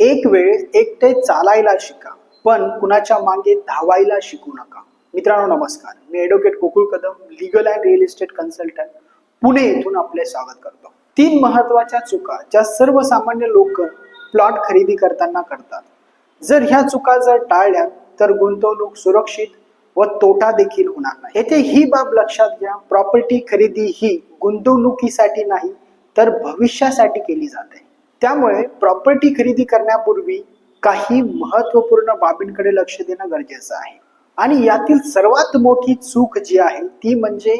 एक वेळ एकटे चालायला शिका पण कुणाच्या मागे धावायला शिकू नका. मित्रांनो नमस्कार. मी advocate Kokul Kadam legal and real estate consultant Pune येथून आपले स्वागत करतो. तीन महत्त्वाच्या चुका ज्या सर्वसामान्य लोक प्लॉट खरेदी करताना करतात. जर ह्या चुका जर टाळल्या तर गुंतवणूक सुरक्षित व तोटा देखील होणार नाही. येथे ही बाब लक्षात घ्या. प्रॉपर्टी खरेदी ही गुंतवणुकीसाठी नाही तर भविष्यासाठी केली जाते. त्यामुळे प्रॉपर्टी खरेदी करण्यापूर्वी काही महत्त्वपूर्ण बाबींकडे लक्ष देणं गरजेचं आहे. आणि यातील सर्वात मोठी चूक जी आहे ती म्हणजे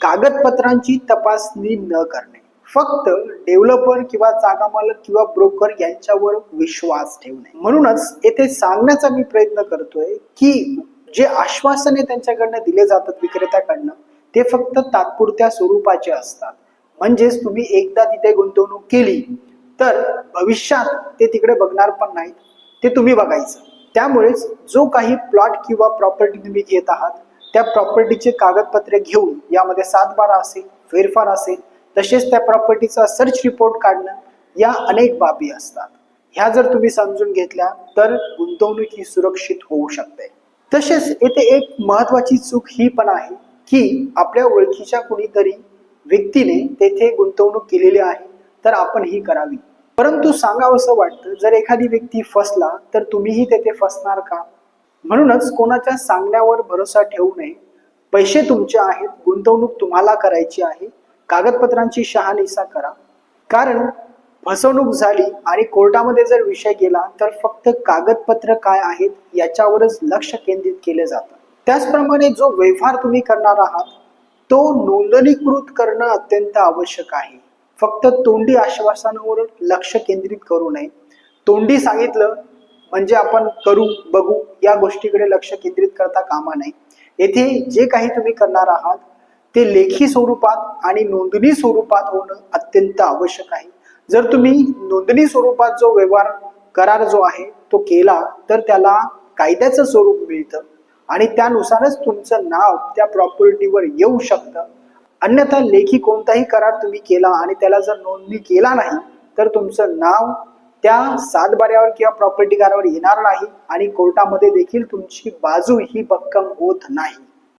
कागदपत्रांची तपासणी न करणे. फक्त डेव्हलपर किंवा जागा मालक किंवा ब्रोकर यांच्यावर विश्वास ठेवणे. म्हणूनच येथे सांगण्याचा मी प्रयत्न करतोय की जे आश्वासने त्यांच्याकडनं दिले जातात विक्रेत्याकडनं ते फक्त तात्पुरत्या स्वरूपाचे असतात. म्हणजेच तुम्ही एकदा तिथे गुंतवणूक केली तर भविष्यात ते तिकडे बघणार पण नाहीत. ते तुम्ही बघायचं. त्यामुळेच जो काही प्लॉट किंवा प्रॉपर्टी तुम्ही घेत आहात त्या प्रॉपर्टीचे कागदपत्रे घेऊन यामध्ये सातबारा असेल फेरफार असेल तसेच त्या प्रॉपर्टीचा सर्च रिपोर्ट काढणं या अनेक बाबी असतात. ह्या जर तुम्ही समजून घेतल्या तर गुंतवणूक ही सुरक्षित होऊ शकते. तसेच येथे एक महत्वाची चूक ही पण आहे की आपल्या ओळखीच्या कुणीतरी व्यक्तीने तेथे गुंतवणूक केलेली आहे. तर आपण ही करावी. परंतु सांगावंसं वाटतं जर एखादी व्यक्ती फसला तर तुम्हीही तेथे फसणार का? म्हणूनच कोणाच्या सांगण्यावर भरोसा ठेवू नये. पैसे तुमचे आहेत गुंतवणूक तुम्हाला करायची आहे कागदपत्रांची शहानिशा करा. कारण फसवणूक झाली आणि कोर्टामध्ये जर विषय गेला तर फक्त कागदपत्र काय आहेत याच्यावरच लक्ष केंद्रित केले जातं. त्याचप्रमाणे जो व्यवहार तुम्ही करणार आहात तो नोंदणीकृत करणं अत्यंत आवश्यक आहे. फक्त तोंडी आश्वासनावर लक्ष केंद्रित करू नये. तोंडी सांगितलं म्हणजे आपण करू बघू या गोष्टीकडे लक्ष केंद्रित करता कामा नये. येथे जे काही तुम्ही करणार आहात ते लेखी स्वरूपात आणि नोंदणी स्वरूपात होणं अत्यंत आवश्यक आहे. जर तुम्ही नोंदणी स्वरूपात जो व्यवहार करार जो आहे तो केला तर त्याला कायद्याचं स्वरूप मिळतं. आणि त्यानुसारच तुमचं नाव त्या प्रॉपर्टीवर येऊ शकतं. अन्यथा लेखी कोणताही करार तुम्ही केला आणि त्याला जर नोंदणी केला नाही तर तुमचं नाव त्या सातबाऱ्यावर किंवा प्रॉपर्टी करावर येणार नाही आणि कोर्टामध्ये देखील तुमची बाजू ही भक्कम होत नाही.